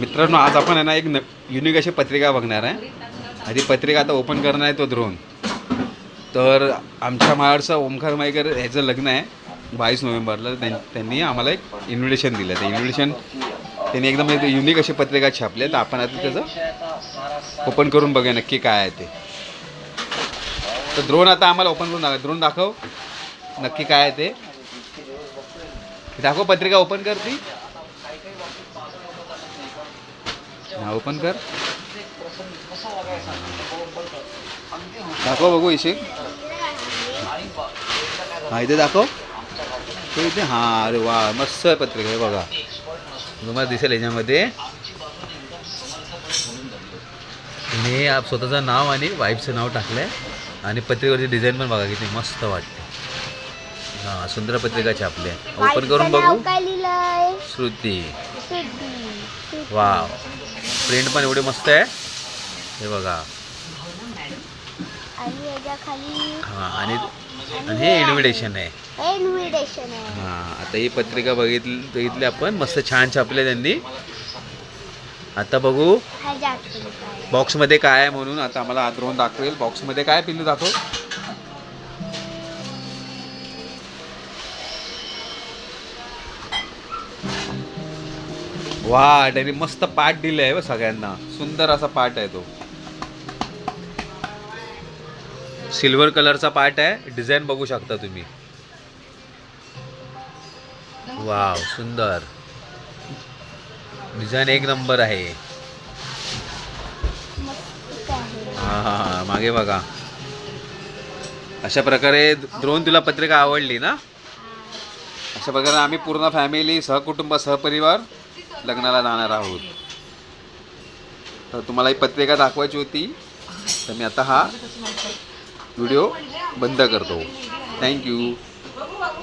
मित्रांनो आज आपण आहे ना एक न युनिक अशी पत्रिका बघणार आहे. आधी पत्रिका आता ओपन करणार आहे तो द्रोण तर आमच्या महाडचं ओमकार माईकर ह्याचं लग्न आहे बावीस नोव्हेंबरला. त्यां त्यांनी आम्हाला एक इन्व्हिटेशन दिलं. ते इन्व्हिटेशन त्यांनी एकदम एक युनिक अशी पत्रिका छापली तर आपण आता त्याचं ओपन करून बघूया नक्की काय आहे ते. तर द्रोण आता आम्हाला ओपन करून दाखव द्रोण दाखव. नक्की काय आहे ते. दाखव पत्रिका ओपन कर ती हा ओपन कर. दाखव बघू इशिक हा इथे दाखव. तो इथे हा अरे वा मस्त आहे पत्रिका आहे बघा. तुम्हाला दिसेल याच्यामध्ये. मी आप स्वतःचं नाव आणि वाईफचं नाव टाकलं आहे आणि पत्रिकेवरची डिझाईन पण बघा किती मस्त वाटते. हां सुंदर पत्रिका छापली आहे. ओपन करून बघू. श्रुती. वाव प्रिंट पण एवढी मस्त आहे. हे बघा. आणि हां आणि आणि हे इन्व्हिटेशन आहे. हां आता ही पत्रिका बघितली बघितली आपण. मस्त छान छापले त्यांनी. आता बघू? बॉक्समध्ये काय आहे म्हणून आता आम्हाला आत राहून दाखवेल बॉक्समध्ये काय पिल्लू दाखव? वा त्यांनी मस्त पाठ दिले आहे सगळ्यांना. सुंदर असा पाठ आहे तो. सिल्वर कलरचा पार्ट आहे. डिझाईन बघू शकता तुम्ही. वाव सुंदर. डिझाईन एक नंबर आहे. हा हा हा मागे बघा. अशा प्रकारे द्रोण तुला पत्रिका आवडली ना? अशा प्रकारे आम्ही पूर्ण फॅमिली सहकुटुंब सहपरिवार लग्नाला जाणार आहोत. तर तुम्हाला ही पत्रिका दाखवायची होती. तर मी आता हा व्हिडिओ बंद करतो. थँक्यू